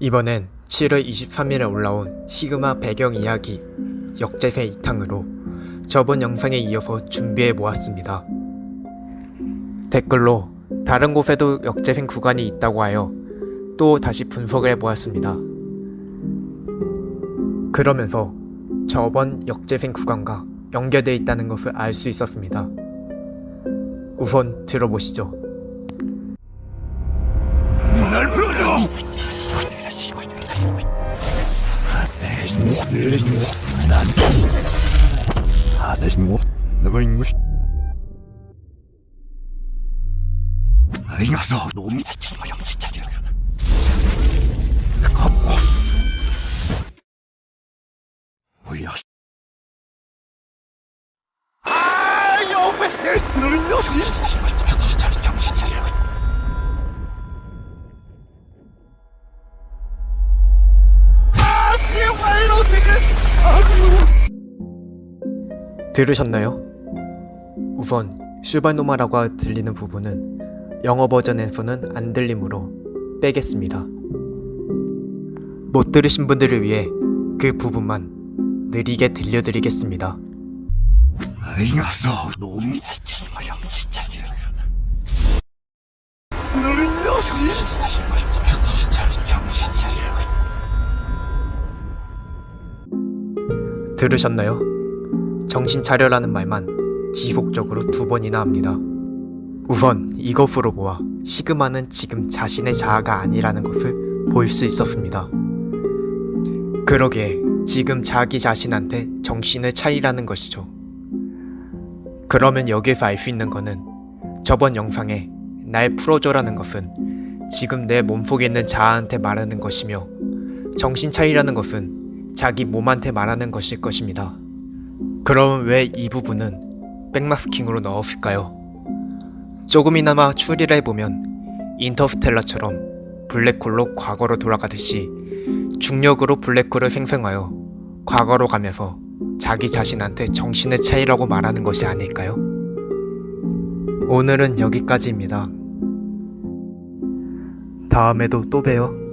이번엔 7월 23일에 올라온 시그마 배경 이야기 역재생 2탄으로 저번 영상에 이어서 준비해 모았습니다. 댓글로 다른 곳에도 역재생 구간이 있다고 하여 또 다시 분석을 해 보았습니다. 그러면서 저번 역재생 구간과 연결되어 있다는 것을 알 수 있었습니다. 우선 들어보시죠. 날 풀어줘! 난아 들으셨나요? 우선 슈발노마라고 들리는 부분은 영어 버전에서는 안 들리므로 빼겠습니다. 못 들으신 분들을 위해 그 부분만 느리게 들려드리겠습니다. 이 녀석 들으셨나요? 정신 차려라는 말만 지속적으로 두 번이나 합니다. 우선 이것으로 보아 시그마는 지금 자신의 자아가 아니라는 것을 볼 수 있었습니다. 그러기에 지금 자기 자신한테 정신을 차리라는 것이죠. 그러면 여기에서 알 수 있는 거는 저번 영상에 날 풀어줘라는 것은 지금 내 몸속에 있는 자아한테 말하는 것이며 정신 차리라는 것은 자기 몸한테 말하는 것일 것입니다. 그럼 왜 이 부분은 백마스킹으로 넣었을까요? 조금이나마 추리를 해보면 인터스텔라처럼 블랙홀로 과거로 돌아가듯이 중력으로 블랙홀을 생성하여 과거로 가면서 자기 자신한테 정신을 차리라고 말하는 것이 아닐까요? 오늘은 여기까지입니다. 다음에도 또 봬요.